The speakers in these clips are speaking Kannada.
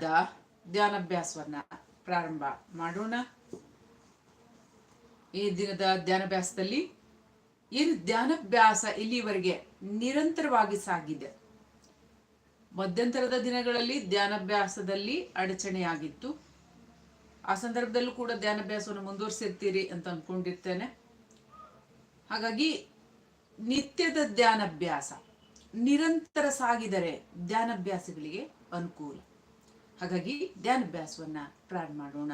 ದಿನದ ಧ್ಯಾನಾಭ್ಯಾಸವನ್ನ ಪ್ರಾರಂಭ ಮಾಡೋಣ. ಈ ದಿನದ ಧ್ಯಾನಭ್ಯಾಸದಲ್ಲಿ ಏನು ಧ್ಯಾನಭ್ಯಾಸ ಇಲ್ಲಿವರೆಗೆ ನಿರಂತರವಾಗಿ ಸಾಗಿದೆ? ಮಧ್ಯಂತರದ ದಿನಗಳಲ್ಲಿ ಧ್ಯಾನಭ್ಯಾಸದಲ್ಲಿ ಅಡಚಣೆಯಾಗಿತ್ತು. ಆ ಸಂದರ್ಭದಲ್ಲೂ ಕೂಡ ಧ್ಯಾನಭ್ಯಾಸವನ್ನು ಮುಂದುವರಿಸಿರ್ತೀರಿ ಅಂತ ಅಂದ್ಕೊಂಡಿರ್ತೇನೆ ಹಾಗಾಗಿ ನಿತ್ಯದ ಧ್ಯಾನಭ್ಯಾಸ ನಿರಂತರ ಸಾಗಿದರೆ ಧ್ಯಾನಭ್ಯಾಸಗಳಿಗೆ ಅನುಕೂಲ. ಹಾಗಾಗಿ ಧ್ಯಾನಾಭ್ಯಾಸವನ್ನ ಪ್ರಾರಂಭ ಮಾಡೋಣ.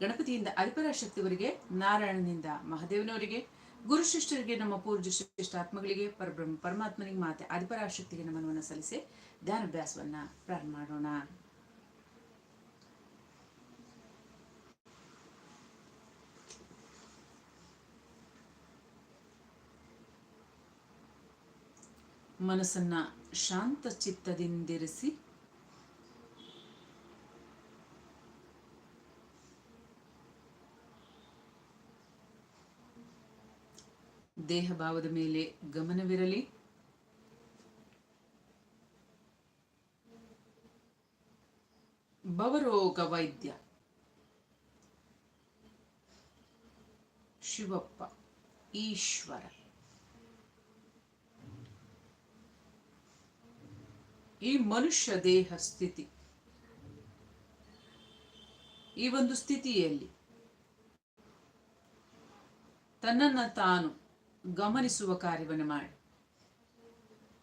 ಗಣಪತಿಯಿಂದ ಅಲ್ಪರಾಶಕ್ತಿವರಿಗೆ ನಾರಾಯಣನಿಂದ ಮಹಾದೇವನವರಿಗೆ, ಗುರು ಶಿಷ್ಯರಿಗೆ, ನಮ್ಮ ಪೂರ್ಜ ಶ್ರೇಷ್ಠಾತ್ಮಗಳಿಗೆ, ಪರಬ್ರಹ್ಮ ಪರಮಾತ್ಮನಿಗೆ, ಮಾತೆ ಅಧಿಪರಾಶಕ್ತಿಗೆ ನಮನವನ್ನು ಸಲ್ಲಿಸಿ ಧ್ಯಾನಾಭ್ಯಾಸವನ್ನ ಪ್ರಾರಂಭ ಮಾಡೋಣ. ಮನಸ್ಸನ್ನ ಶಾಂತ ಚಿತ್ತದಿಂದಿರಿಸಿ ದೇಹ ಭಾವದ ಮೇಲೆ ಗಮನವಿರಲಿ. ಭವರೋಗ ವೈದ್ಯ. ಶಿವಪ್ಪ, ಈಶ್ವರ. ಈ ಮನುಷ್ಯ ದೇಹ ಸ್ಥಿತಿ. ಈ ಒಂದು ಸ್ಥಿತಿಯಲ್ಲಿ ತನ್ನನ್ನು ತಾನು ಗಮನಿಸುವ ಕಾರ್ಯವನ್ನು ಮಾಡಿ.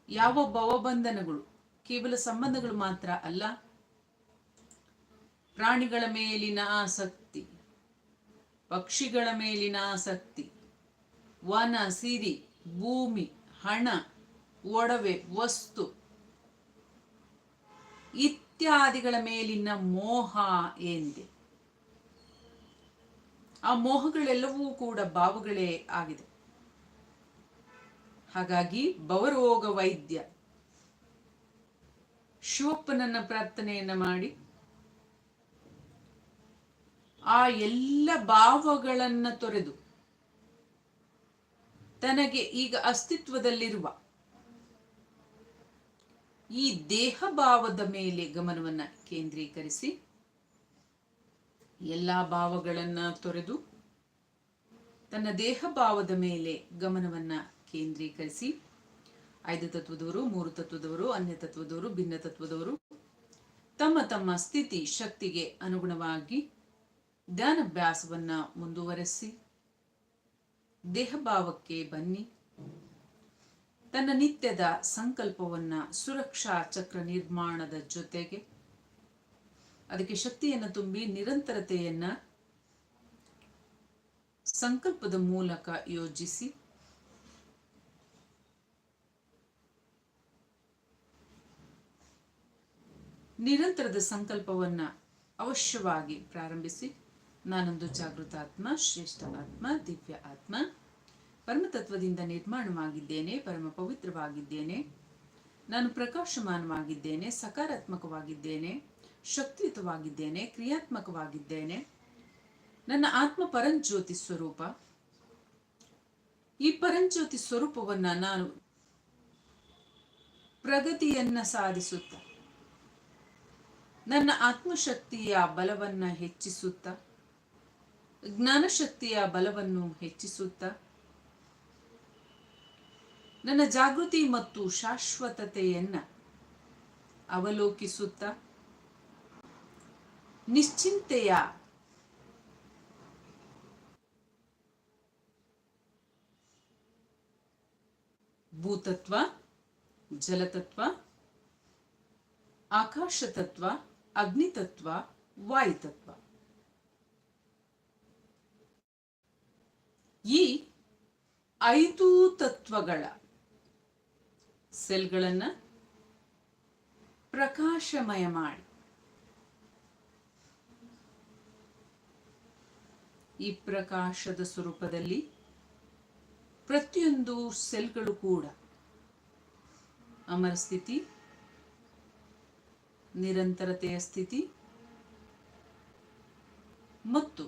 ಯಾವ ಭವಬಂಧನಗಳು ಕೇವಲ ಸಂಬಂಧಗಳು ಮಾತ್ರ ಅಲ್ಲ, ಪ್ರಾಣಿಗಳ ಮೇಲಿನ ಆಸಕ್ತಿ, ಪಕ್ಷಿಗಳ ಮೇಲಿನ ಆಸಕ್ತಿ, ವನ, ಸಿರಿ, ಭೂಮಿ, ಹಣ, ಒಡವೆ, ವಸ್ತು ಇತ್ಯಾದಿಗಳ ಮೇಲಿನ ಮೋಹ ಎಂದೆ. ಆ ಮೋಹಗಳೆಲ್ಲವೂ ಕೂಡ ಭಾವಗಳೇ ಆಗಿದೆ. ಹಾಗಾಗಿ ಭವರೋಗ ವೈದ್ಯ ಶಿವಪ್ಪನನ್ನ ಪ್ರಾರ್ಥನೆಯನ್ನ ಮಾಡಿ. ಆ ಎಲ್ಲ ಭಾವಗಳನ್ನ ತೊರೆದು ತನಗೆ ಈಗ ಅಸ್ತಿತ್ವದಲ್ಲಿರುವ ಈ ದೇಹ ಭಾವದ ಮೇಲೆ ಗಮನವನ್ನ ಕೇಂದ್ರೀಕರಿಸಿ ಎಲ್ಲ ಭಾವಗಳನ್ನ ತೊರೆದು ತನ್ನ ದೇಹ ಭಾವದ ಮೇಲೆ ಗಮನವನ್ನ ಕೇಂದ್ರೀಕರಿಸಿ ಐದು ತತ್ವದವರು, ಮೂರು ತತ್ವದವರು, ಅನ್ಯ ತತ್ವದವರು, ಭಿನ್ನ ತತ್ವದವರು ತಮ್ಮ ತಮ್ಮ ಸ್ಥಿತಿ, ಶಕ್ತಿಗೆ ಅನುಗುಣವಾಗಿ ಧ್ಯಾನಭ್ಯಾಸವನ್ನ ಮುಂದುವರೆಸಿ ದೇಹಭಾವಕ್ಕೆ ಬನ್ನಿ. ತನ್ನ ನಿತ್ಯದ ಸಂಕಲ್ಪವನ್ನ ಸುರಕ್ಷಾ ಚಕ್ರ ನಿರ್ಮಾಣದ ಜೊತೆಗೆ ಅದಕ್ಕೆ ಶಕ್ತಿಯನ್ನು ತುಂಬಿ ನಿರಂತರತೆಯನ್ನ ಸಂಕಲ್ಪದ ಮೂಲಕ ಯೋಜಿಸಿ ನಿರಂತರದ ಸಂಕಲ್ಪವನ್ನ ಅವಶ್ಯವಾಗಿ ಪ್ರಾರಂಭಿಸಿ. ನಾನೊಂದು ಜಾಗೃತ ಆತ್ಮ, ಶ್ರೇಷ್ಠ ಆತ್ಮ, ದಿವ್ಯ ಆತ್ಮ. ಪರಮತತ್ವದಿಂದ ನಿರ್ಮಾಣವಾಗಿದ್ದೇನೆ, ಪರಮ ಪವಿತ್ರವಾಗಿದ್ದೇನೆ. ನಾನು ಪ್ರಕಾಶಮಾನವಾಗಿದ್ದೇನೆ, ಸಕಾರಾತ್ಮಕವಾಗಿದ್ದೇನೆ, ಶಕ್ತಿಯುತವಾಗಿದ್ದೇನೆ, ಕ್ರಿಯಾತ್ಮಕವಾಗಿದ್ದೇನೆ. ನನ್ನ ಆತ್ಮ ಪರಂಜ್ಯೋತಿ ಸ್ವರೂಪ. ಈ ಪರಂಜ್ಯೋತಿ ಸ್ವರೂಪವನ್ನ ನಾನು ಪ್ರಗತಿಯನ್ನ ಸಾಧಿಸುತ್ತ ನನ್ನ ಆತ್ಮಶಕ್ತಿಯ ಬಲವನ್ನ ಹೆಚ್ಚಿಸುತ್ತ? ಜ್ಞಾನಶಕ್ತಿಯ ಬಲವನ್ನು ಹೆಚ್ಚಿಸುತ್ತ? ನನ್ನ ಜಾಗೃತಿ ಮತ್ತು ಶಾಶ್ವತತೆಯನ್ನ ಅವಲೋಕಿಸುತ್ತ? ನಿಶ್ಚಿಂತೆಯ ಭೂತತ್ವ, ಜಲತತ್ವ ಆಕಾಶ ತತ್ವ ಅಗ್ನಿತತ್ವ, ವಾಯುತತ್ವ. ಈ ಐದು ತತ್ವಗಳ ಸೆಲ್ಗಳನ್ನ ಪ್ರಕಾಶಮಯ ಮಾಡಿ. ಈ ಪ್ರಕಾಶದ ಸ್ವರೂಪದಲ್ಲಿ ಪ್ರತಿಯೊಂದು ಸೆಲ್ಗಳು ಕೂಡ ಅಮರ ಸ್ಥಿತಿ ನಿರಂತರತೆಯ ಸ್ಥಿತಿ ಮತ್ತು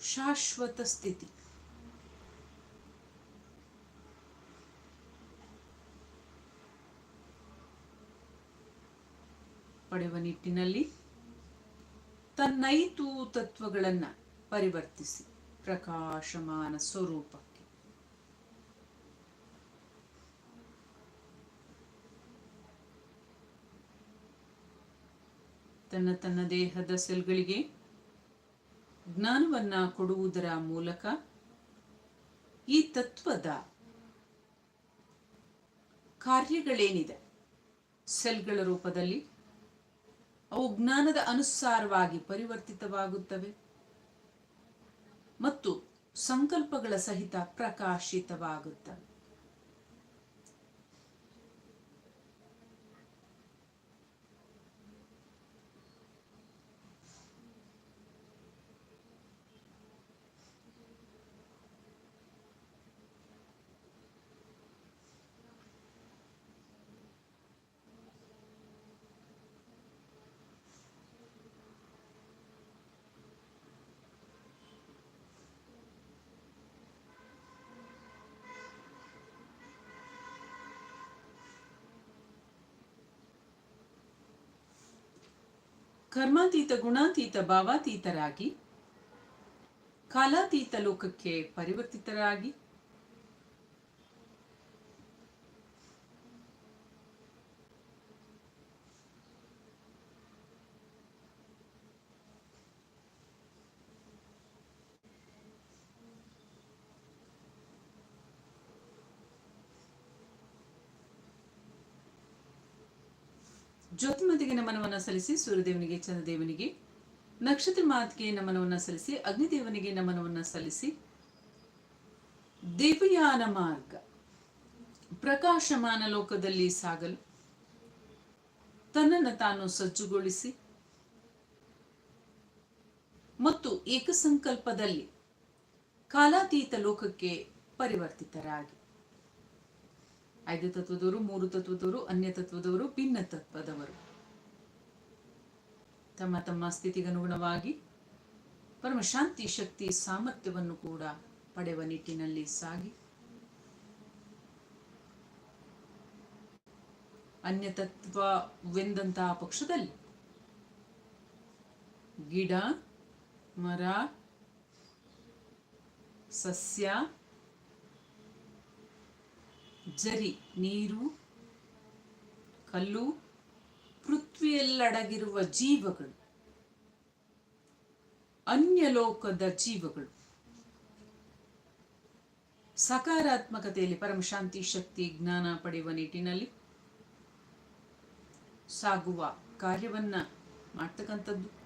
ಶಾಶ್ವತ ಸ್ಥಿತಿ. ಪಡೆಯುವ ನಿಟ್ಟಿನಲ್ಲಿ ತನ್ನೈತೂ ತತ್ವಗಳನ್ನು ಪರಿವರ್ತಿಸಿ ಪ್ರಕಾಶಮಾನ ಸ್ವರೂಪಕ್ಕೆ ತನ್ನ ತನ್ನ ದೇಹದ ಸೆಲ್ಗಳಿಗೆ ಜ್ಞಾನವನ್ನು ಕೊಡುವುದರ ಮೂಲಕ ಈ ತತ್ವದ ಕಾರ್ಯಗಳೇನಿದೆ? ಸೆಲ್ಗಳ ರೂಪದಲ್ಲಿ ಅವು ಜ್ಞಾನದ ಅನುಸಾರವಾಗಿ ಪರಿವರ್ತಿತವಾಗುತ್ತವೆ ಮತ್ತು ಸಂಕಲ್ಪಗಳ ಸಹಿತ ಪ್ರಕಾಶಿತವಾಗುತ್ತವೆ. ಕರ್ಮಾತೀತ ಗುಣಾತೀತ ಭಾವಾತೀತರಾಗಿ ಕಾಲಾತೀತ ಲೋಕಕ್ಕೆ ಪರಿವರ್ತಿತರಾಗಿ ಜ್ಯೋತಿಮತಿಗೆ ನಮನವನ್ನು ಸಲ್ಲಿಸಿ, ಸೂರ್ಯದೇವನಿಗೆ, ಚಂದ್ರದೇವನಿಗೆ, ನಕ್ಷತ್ರ ಮಾತಿಗೆ ನಮನವನ್ನು ಸಲ್ಲಿಸಿ, ಅಗ್ನಿದೇವನಿಗೆ ನಮನವನ್ನು ಸಲ್ಲಿಸಿ ದೇವಯಾನ ಮಾರ್ಗ, ಪ್ರಕಾಶಮಾನ ಲೋಕದಲ್ಲಿ ಸಾಗಲು, ತನ್ನನ್ನು ತಾನು ಸಜ್ಜುಗೊಳಿಸಿ ಮತ್ತು ಏಕಸಂಕಲ್ಪದಲ್ಲಿ ಕಾಲಾತೀತ ಲೋಕಕ್ಕೆ ಪರಿವರ್ತಿತರಾಗಿ. ಐದು ತತ್ವದವರು, ಮೂರು ತತ್ವದವರು, ಅನ್ಯ ತತ್ವದವರು, ಭಿನ್ನ ತತ್ವದವರು. ತಮ್ಮ ತಮ್ಮ ಸ್ಥಿತಿಗನುಗುಣವಾಗಿ ಪರಮ ಶಾಂತಿ ಶಕ್ತಿ ಸಾಮರ್ಥ್ಯವನ್ನು ಕೂಡ ಪಡೆಯುವ ನಿಟ್ಟಿನಲ್ಲಿ ಸಾಗಿ. ಅನ್ಯ ತತ್ವವೆಂದಂತಹ ಪಕ್ಷದಲ್ಲಿ ಗಿಡ, ಮರ, ಸಸ್ಯ ಜರಿ, ನೀರು, ಕಲ್ಲು, ಪೃಥ್ವಿಯಲ್ಲಡಗಿರುವ ಜೀವಗಳು, ಅನ್ಯಲೋಕದ ಜೀವಗಳು. ಸಕಾರಾತ್ಮಕತೆಯಲ್ಲಿ ಪರಮಶಾಂತಿ ಶಕ್ತಿ, ಜ್ಞಾನ ಪಡೆಯುವ ನಿಟ್ಟಿನಲ್ಲಿ ಸಾಗುವ ಕಾರ್ಯವನ್ನ ಮಾಡ್ತಕ್ಕಂಥದ್ದು.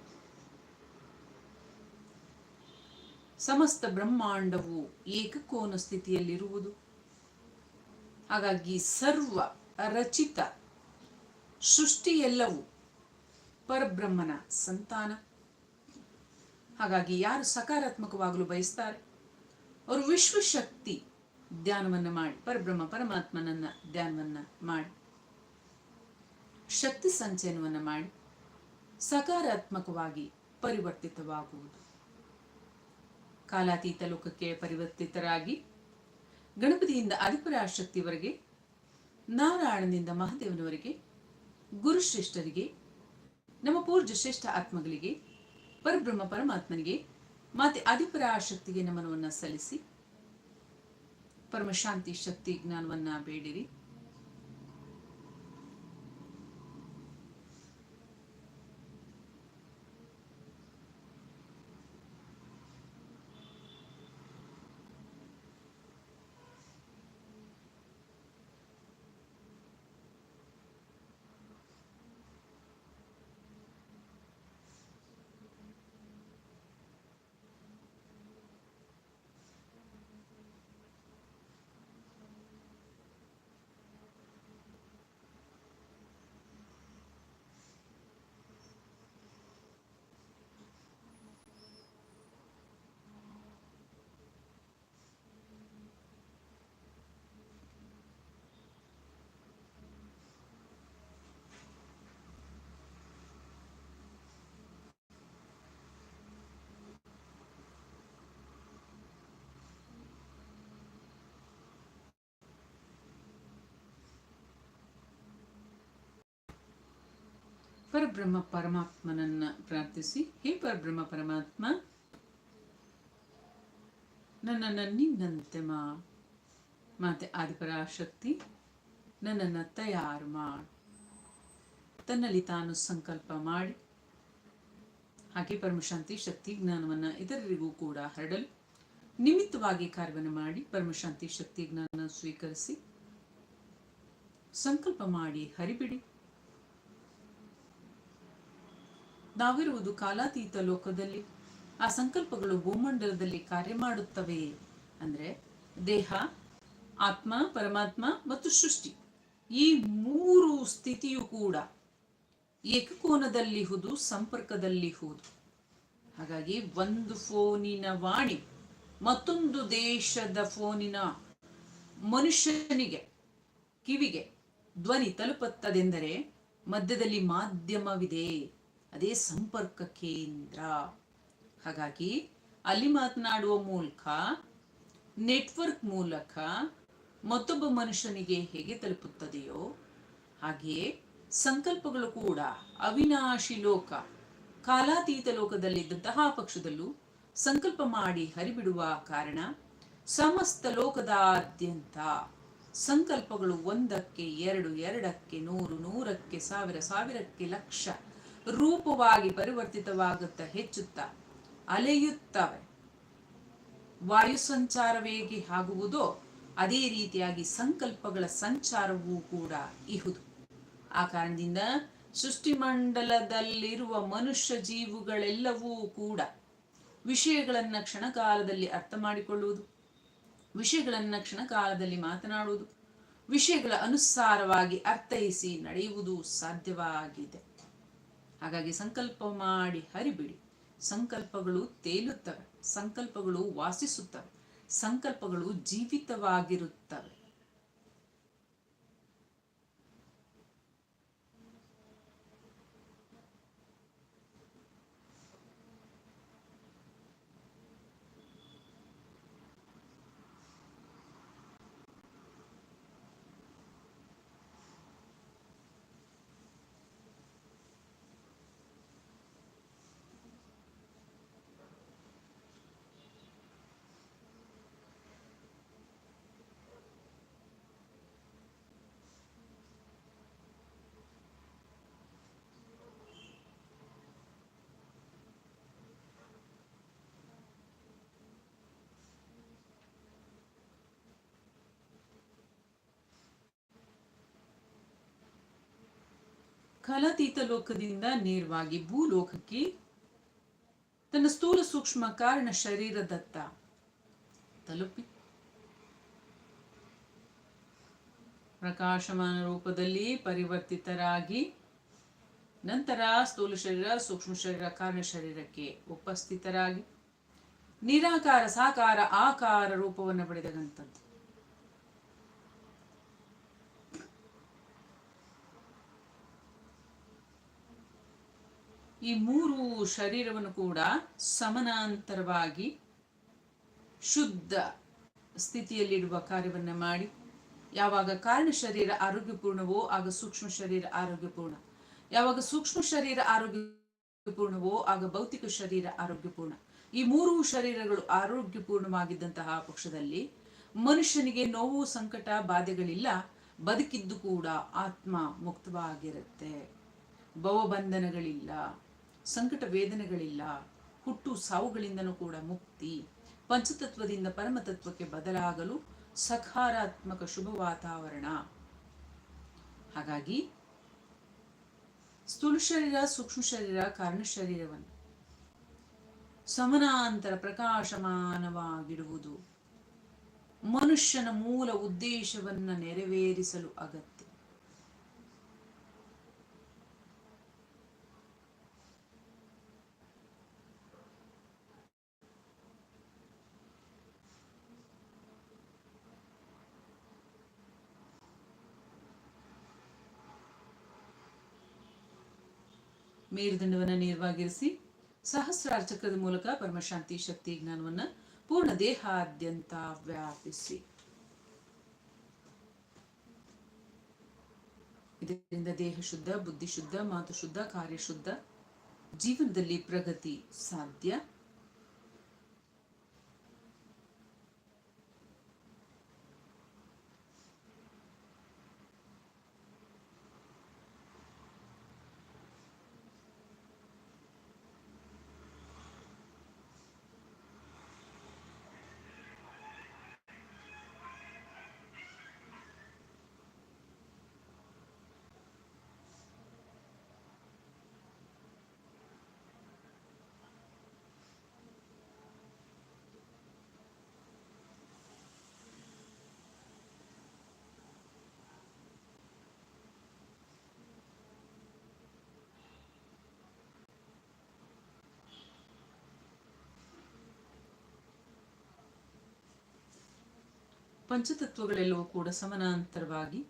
ಸಮಸ್ತ ಬ್ರಹ್ಮಾಂಡವು ಏಕಕೋನ ಸ್ಥಿತಿಯಲ್ಲಿರುವುದು. ಹಾಗಾಗಿ ಸರ್ವ ರಚಿತ ಸೃಷ್ಟಿ ಎಲ್ಲವೂ ಪರಬ್ರಹ್ಮನ ಸಂತಾನ. ಹಾಗಾಗಿ ಯಾರು ಸಕಾರಾತ್ಮಕವಾಗಲು ಬಯಸ್ತಾರೆ? ಅವರು ವಿಶ್ವಶಕ್ತಿ ಧ್ಯಾನವನ್ನು ಮಾಡಿ, ಪರಬ್ರಹ್ಮ ಪರಮಾತ್ಮನನ್ನ ಧ್ಯಾನವನ್ನ ಮಾಡಿ, ಶಕ್ತಿ ಸಂಚಯನವನ್ನು ಮಾಡಿ ಸಕಾರಾತ್ಮಕವಾಗಿ ಪರಿವರ್ತಿತವಾಗುವುದು. ಕಾಲಾತೀತ ಲೋಕಕ್ಕೆ ಪರಿವರ್ತಿತರಾಗಿ ಗಣಪತಿಯಿಂದ ಆದಿಪರಾಶಕ್ತಿವರೆಗೆ ನಾರಾಯಣನಿಂದ ಮಹಾದೇವನವರೆಗೆ ಗುರುಶ್ರೇಷ್ಠರಿಗೆ ನಮ್ಮ ಪೂರ್ಜ ಶ್ರೇಷ್ಠ ಆತ್ಮಗಳಿಗೆ, ಪರಬ್ರಹ್ಮ ಪರಮಾತ್ಮನಿಗೆ, ಮಾತೆ ಆದಿಪರಾಶಕ್ತಿಗೆ ನಮನವನ್ನು ಸಲ್ಲಿಸಿ, ಪರಮಶಾಂತಿ ಶಕ್ತಿ ಜ್ಞಾನವನ್ನ ಬೇಡಿರಿ. ಪರಬ್ರಹ್ಮ ಪರಮಾತ್ಮನನ್ನ ಪ್ರಾರ್ಥಿಸಿ, ಹೇ ಪರಬ್ರಹ್ಮ ಪರಮಾತ್ಮ, ನನ್ನನ್ನು ನಿನ್ನಂತೆ ಮಾ ಮಾತೆ ಆದಿಪರಾಶಕ್ತಿ ನನ್ನನ್ನು ತಯಾರು ಮಾಡು. ತನ್ನಲ್ಲಿ ತಾನು ಸಂಕಲ್ಪ ಮಾಡಿ, ಹಾಗೆ ಪರಮಶಾಂತಿ, ಶಕ್ತಿ, ಜ್ಞಾನವನ್ನು ಇತರರಿಗೂ ಕೂಡ ಹರಡಲು ನಿಮಿತ್ತವಾಗಿ ಕಾರ್ಯವನ್ನು ಮಾಡಿ, ಪರಮಶಾಂತಿ, ಶಕ್ತಿ ಜ್ಞಾನ ಸ್ವೀಕರಿಸಿ, ಸಂಕಲ್ಪ ಮಾಡಿ, ಹರಿಬಿಡಿ. ನಾವಿರುವುದು ಕಾಲಾತೀತ ಲೋಕದಲ್ಲಿ. ಆ ಸಂಕಲ್ಪಗಳು ಭೂಮಂಡಲದಲ್ಲಿ ಕಾರ್ಯ ಮಾಡುತ್ತವೆ ಅಂದ್ರೆ ದೇಹ, ಆತ್ಮ, ಪರಮಾತ್ಮ ಮತ್ತು ಸೃಷ್ಟಿ. ಈ ಮೂರು ಸ್ಥಿತಿಯು ಕೂಡ ಏಕಕೋನದಲ್ಲಿ ಹುದು, ಸಂಪರ್ಕದಲ್ಲಿ ಹುದು. ಹಾಗಾಗಿ ಒಂದು ಫೋನಿನ ವಾಣಿ ಮತ್ತೊಂದು ದೇಶದ ಫೋನಿನ ಮನುಷ್ಯನಿಗೆ, ಕಿವಿಗೆ ಧ್ವನಿ ತಲುಪುತ್ತದೆಂದರೆ ಮಧ್ಯದಲ್ಲಿ ಮಾಧ್ಯಮವಿದೆ. ಅದೇ ಸಂಪರ್ಕ ಕೇಂದ್ರ. ಹಾಗಾಗಿ ಅಲ್ಲಿ ಮಾತನಾಡುವ ಮೂಲಕ, ನೆಟ್ವರ್ಕ್ ಮೂಲಕ ಮತ್ತೊಬ್ಬ ಮನುಷ್ಯನಿಗೆ ಹೇಗೆ ತಲುಪುತ್ತದೆಯೋ ಹಾಗೆಯೇ ಸಂಕಲ್ಪಗಳು ಕೂಡ ಅವಿನಾಶಿ ಲೋಕ, ಕಾಲಾತೀತ ಲೋಕದಲ್ಲಿದ್ದಂತಹ ಪಕ್ಷದಲ್ಲೂ ಸಂಕಲ್ಪ ಮಾಡಿ ಹರಿಬಿಡುವ ಕಾರಣ ಸಮಸ್ತ ಲೋಕದಾದ್ಯಂತ ಸಂಕಲ್ಪಗಳು ಒಂದಕ್ಕೆ, ಎರಡು, ಎರಡಕ್ಕೆ, ನೂರು, ನೂರಕ್ಕೆ, ಸಾವಿರ, ಸಾವಿರಕ್ಕೆ ಲಕ್ಷ ರೂಪವಾಗಿ ಪರಿವರ್ತಿತವಾಗುತ್ತಾ ಹೆಚ್ಚುತ್ತಾ ಅಲೆಯುತ್ತವೆ. ವಾಯು ಸಂಚಾರ ವೇಗಿ ಆಗುವುದೋ ಅದೇ ರೀತಿಯಾಗಿ ಸಂಕಲ್ಪಗಳ ಸಂಚಾರವೂ ಕೂಡ ಇಹುದು. ಆ ಕಾರಣದಿಂದ ಸೃಷ್ಟಿಮಂಡಲದಲ್ಲಿರುವ ಮನುಷ್ಯ ಜೀವುಗಳೆಲ್ಲವೂ ಕೂಡ ವಿಷಯಗಳನ್ನ ಕ್ಷಣಕಾಲದಲ್ಲಿ ಅರ್ಥ ಮಾಡಿಕೊಳ್ಳುವುದು, ವಿಷಯಗಳನ್ನ ಕ್ಷಣಕಾಲದಲ್ಲಿ ಮಾತನಾಡುವುದು, ವಿಷಯಗಳ ಅನುಸಾರವಾಗಿ ಅರ್ಥೈಸಿ ನಡೆಯುವುದು ಸಾಧ್ಯವಾಗಿದೆ. ಹಾಗಾಗಿ ಸಂಕಲ್ಪ ಮಾಡಿ ಹರಿಬಿಡಿ. ಸಂಕಲ್ಪಗಳು ತೇಲುತ್ತವೆ ಸಂಕಲ್ಪಗಳು ವಾಸಿಸುತ್ತವೆ ಸಂಕಲ್ಪಗಳು ಜೀವಿತವಾಗಿರುತ್ತವೆ. ಕಲತೀತ ಲೋಕದಿಂದ ನೇರವಾಗಿ ಭೂಲೋಕಕ್ಕೆ ತನ್ನ ಸ್ಥೂಲ ಸೂಕ್ಷ್ಮ ಕಾರಣ ಶರೀರದತ್ತ ತಲುಪಿ. ಪ್ರಕಾಶಮಾನ ರೂಪದಲ್ಲಿ ಪರಿವರ್ತಿತರಾಗಿ ನಂತರ ಸ್ಥೂಲ ಶರೀರ, ಸೂಕ್ಷ್ಮ ಶರೀರ, ಕಾರಣ ಶರೀರಕ್ಕೆ ಉಪಸ್ಥಿತರಾಗಿ. ನಿರಾಕಾರ, ಸಾಕಾರ, ಆಕಾರ ರೂಪವನ್ನು ಪಡೆದಂಥದ್ದು ಈ ಮೂರು ಶರೀರವನ್ನು ಕೂಡ ಸಮನಾಂತರವಾಗಿ ಶುದ್ಧ ಸ್ಥಿತಿಯಲ್ಲಿಡುವ ಕಾರ್ಯವನ್ನು ಮಾಡಿ. ಯಾವಾಗ ಕಾರಣ ಶರೀರ ಆರೋಗ್ಯಪೂರ್ಣವೋ ಆಗ ಸೂಕ್ಷ್ಮ ಶರೀರ ಆರೋಗ್ಯಪೂರ್ಣ. ಯಾವಾಗ ಸೂಕ್ಷ್ಮ ಶರೀರ ಆರೋಗ್ಯಪೂರ್ಣವೋ ಆಗ ಭೌತಿಕ ಶರೀರ ಆರೋಗ್ಯಪೂರ್ಣ. ಈ ಮೂರು ಶರೀರಗಳು ಆರೋಗ್ಯಪೂರ್ಣವಾಗಿದ್ದಂತಹ ಪಕ್ಷದಲ್ಲಿ ಮನುಷ್ಯನಿಗೆ ನೋವು, ಸಂಕಟ, ಬಾಧೆಗಳಿಲ್ಲ, ಬದುಕಿದ್ದು ಕೂಡ ಆತ್ಮ ಮುಕ್ತವಾಗಿರುತ್ತೆ. ಭವಬಂಧನಗಳಿಲ್ಲ. ಸಂಕಟ ವೇದನೆಗಳಿಲ್ಲ ಹುಟ್ಟು ಸಾವುಗಳಿಂದನೂ ಕೂಡ ಮುಕ್ತಿ. ಪಂಚತತ್ವದಿಂದ ಪರಮತತ್ವಕ್ಕೆ ಬದಲಾಗಲು ಸಕಾರಾತ್ಮಕ ಶುಭ ವಾತಾವರಣ. ಹಾಗಾಗಿ ಸ್ಥೂಲ ಶರೀರ, ಸೂಕ್ಷ್ಮ ಶರೀರ, ಕಾರಣ ಶರೀರವನ್ನು ಸಮನಾಂತರ ಪ್ರಕಾಶಮಾನವಾಗಿಡುವುದು ಮನುಷ್ಯನ ಮೂಲ ಉದ್ದೇಶವನ್ನು ನೆರವೇರಿಸಲು ಅಗತ್ಯ. ಮೇರುದಂಡವನ್ನು ನೇರವಾಗಿರಿಸಿ ಸಹಸ್ರಾರ ಚಕ್ರದ ಮೂಲಕ ಪರಮಶಾಂತಿ ಶಕ್ತಿ ಜ್ಞಾನವನ್ನ ಪೂರ್ಣ ದೇಹಾದ್ಯಂತ ವ್ಯಾಪಿಸಿ. ಇದರಿಂದ ದೇಹ ಶುದ್ಧ, ಬುದ್ಧಿ ಶುದ್ಧ, ಮಾತು ಶುದ್ಧ, ಕಾರ್ಯ ಶುದ್ಧ, ಜೀವನದಲ್ಲಿ ಪ್ರಗತಿ ಸಾಧ್ಯ. ಪಂಚತತ್ವಗಳೆಲ್ಲವೂ ಕೂಡ ಸಮನಾಂತರವಾಗಿ,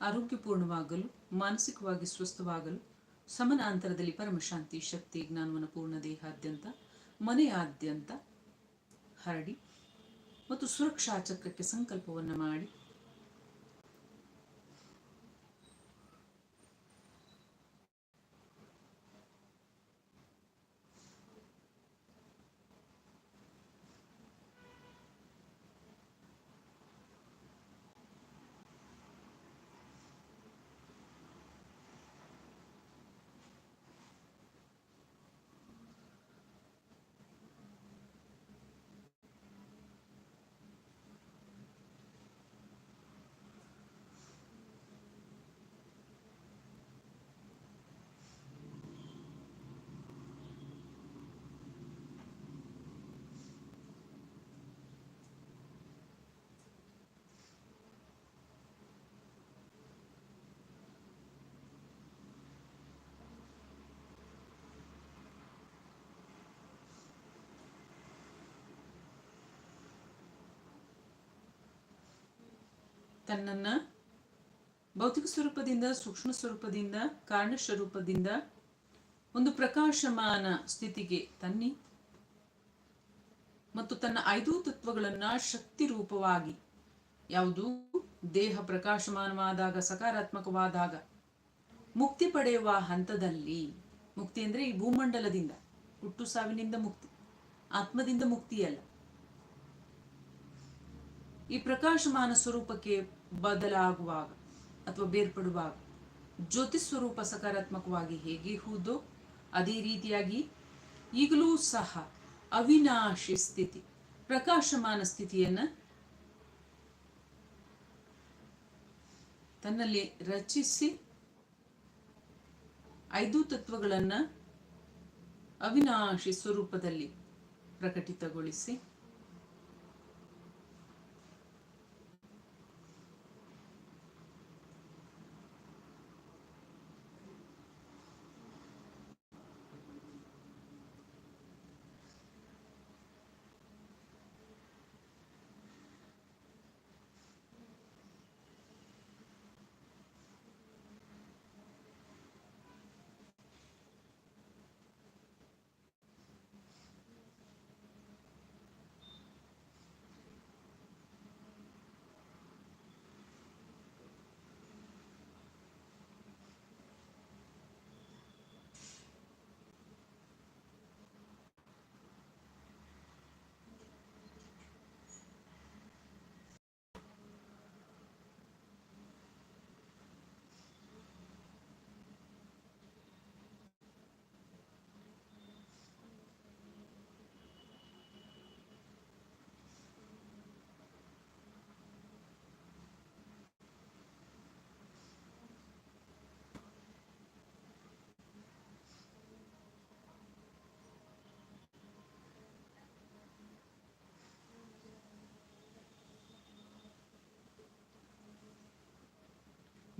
ಆರೋಗ್ಯಪೂರ್ಣವಾಗಲು, ಮಾನಸಿಕವಾಗಿ ಸ್ವಸ್ಥವಾಗಲು, ಸಮನಾಂತರದಲ್ಲಿ ಪರಮಶಾಂತಿ, ಶಕ್ತಿ ಜ್ಞಾನವನ ಪೂರ್ಣ ದೇಹಾದ್ಯಂತ, ಮನೆಯಾದ್ಯಂತ ಹರಡಿ ಮತ್ತು ಸುರಕ್ಷಾ ಚಕ್ರಕ್ಕೆ ಸಂಕಲ್ಪವನ್ನು ಮಾಡಿ ತನ್ನನ್ನ ಭೌತಿಕ ಸ್ವರೂಪದಿಂದ, ಸೂಕ್ಷ್ಮ ಸ್ವರೂಪದಿಂದ, ಕಾರಣ ಸ್ವರೂಪದಿಂದ ಒಂದು ಪ್ರಕಾಶಮಾನ ಸ್ಥಿತಿಗೆ ತನ್ನಿ ಮತ್ತು ತನ್ನ ಐದು ತತ್ವಗಳನ್ನ ಶಕ್ತಿ ರೂಪವಾಗಿ, ಯಾವುದು ದೇಹ ಪ್ರಕಾಶಮಾನವಾದಾಗ, ಸಕಾರಾತ್ಮಕವಾದಾಗ ಮುಕ್ತಿ ಪಡೆಯುವ ಹಂತದಲ್ಲಿ, ಮುಕ್ತಿ ಅಂದ್ರೆ ಈ ಭೂಮಂಡಲದಿಂದ, ಹುಟ್ಟು ಸಾವಿನಿಂದ ಮುಕ್ತಿ, ಆತ್ಮದಿಂದ ಮುಕ್ತಿಯಲ್ಲ. ಈ ಪ್ರಕಾಶಮಾನ ಸ್ವರೂಪಕ್ಕೆ ಬದಲಾಗುವಾಗ ಅಥವಾ ಬೇರ್ಪಡುವಾಗ ಜ್ಯೋತಿ ಸ್ವರೂಪ ಸಕಾರಾತ್ಮಕವಾಗಿ ಹೇಗೆ ಹೂದು? ಅದೇ ರೀತಿಯಾಗಿ ಈಗಲೂ ಸಹ ಅವಿನಾಶಿ ಸ್ಥಿತಿ, ಪ್ರಕಾಶಮಾನ ಸ್ಥಿತಿಯನ್ನ ತನ್ನಲ್ಲಿ ರಚಿಸಿ ಐದು ತತ್ವಗಳನ್ನ ಅವಿನಾಶಿ ಸ್ವರೂಪದಲ್ಲಿ ಪ್ರಕಟಿತಗೊಳಿಸಿ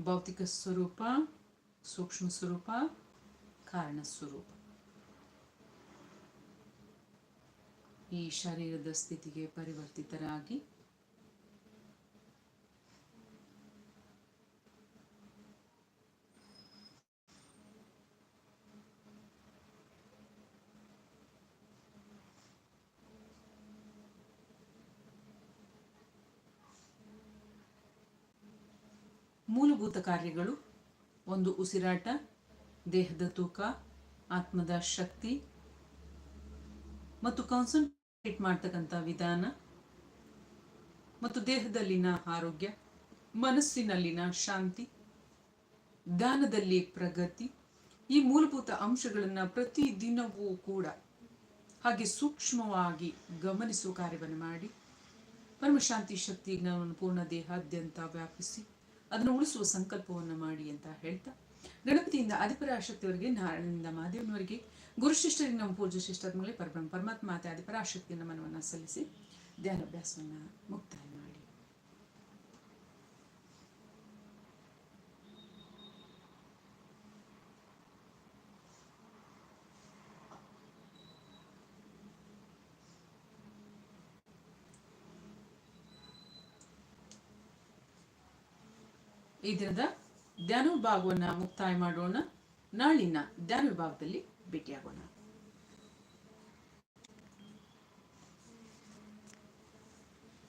ಭೌತಿಕ ಸ್ವರೂಪ ಸೂಕ್ಷ್ಮ ಸ್ವರೂಪ ಕಾರಣ ಸ್ವರೂಪ. ಈ ಶರೀರದ ಸ್ಥಿತಿಗೆ ಪರಿವರ್ತಿತರಾಗಿ ಮೂಲಭೂತ ಕಾರ್ಯಗಳು ಒಂದು ಉಸಿರಾಟ, ದೇಹದ ತೂಕ, ಆತ್ಮದ ಶಕ್ತಿ ಮತ್ತು ಕಾನ್ಸಂಟ್ರೇಟ್ ಮಾಡ್ತಕ್ಕಂಥ ವಿಧಾನ ಮತ್ತು ದೇಹದಲ್ಲಿನ ಆರೋಗ್ಯ, ಮನಸ್ಸಿನಲ್ಲಿನ ಶಾಂತಿ ದಾನದಲ್ಲಿ ಪ್ರಗತಿ. ಈ ಮೂಲಭೂತ ಅಂಶಗಳನ್ನು ಪ್ರತಿದಿನವೂ ಕೂಡ ಹಾಗೆ ಸೂಕ್ಷ್ಮವಾಗಿ ಗಮನಿಸುವ ಕಾರ್ಯವನ್ನು ಮಾಡಿ, ಪರಮಶಾಂತಿ ಶಕ್ತಿ ಜ್ಞಾನವನ್ನು ಪೂರ್ಣ ದೇಹಾದ್ಯಂತ ವ್ಯಾಪಿಸಿ. ಅದನ್ನು ಉಳಿಸುವ ಸಂಕಲ್ಪವನ್ನು ಮಾಡಿ ಅಂತ ಹೇಳ್ತಾ, ಗಣಪತಿಯಿಂದ ಆದಿಪರಾಶಕ್ತಿಯವರಿಗೆ ನಾರಾಯಣದಿಂದ ಮಾದೇವನವರಿಗೆ ಗುರುಶಿಷ್ಟರಿಗೆ ನಮ್ಮ ಪೂಜೆ ಶಿಷ್ಟಾದ್ಮೇಲೆ ಪರಬ್ರಹ್ಮ ಪರಮಾತ್ಮ ಮಾತೆ ಆದಿಪರಾಶಕ್ತಿಯ ನಮನವನ್ನು ಸಲ್ಲಿಸಿ ಧ್ಯಾನಾಭ್ಯಾಸವನ್ನು ಮುಕ್ತಾಯ ಮಾಡಿ ಈ ದಿನದ ಧ್ಯಾನ ವಿಭಾಗವನ್ನು ಮುಕ್ತಾಯ ಮಾಡೋಣ. ನಾಳಿನ ಧ್ಯಾನ ವಿಭಾಗದಲ್ಲಿ ಭೇಟಿಯಾಗೋಣ.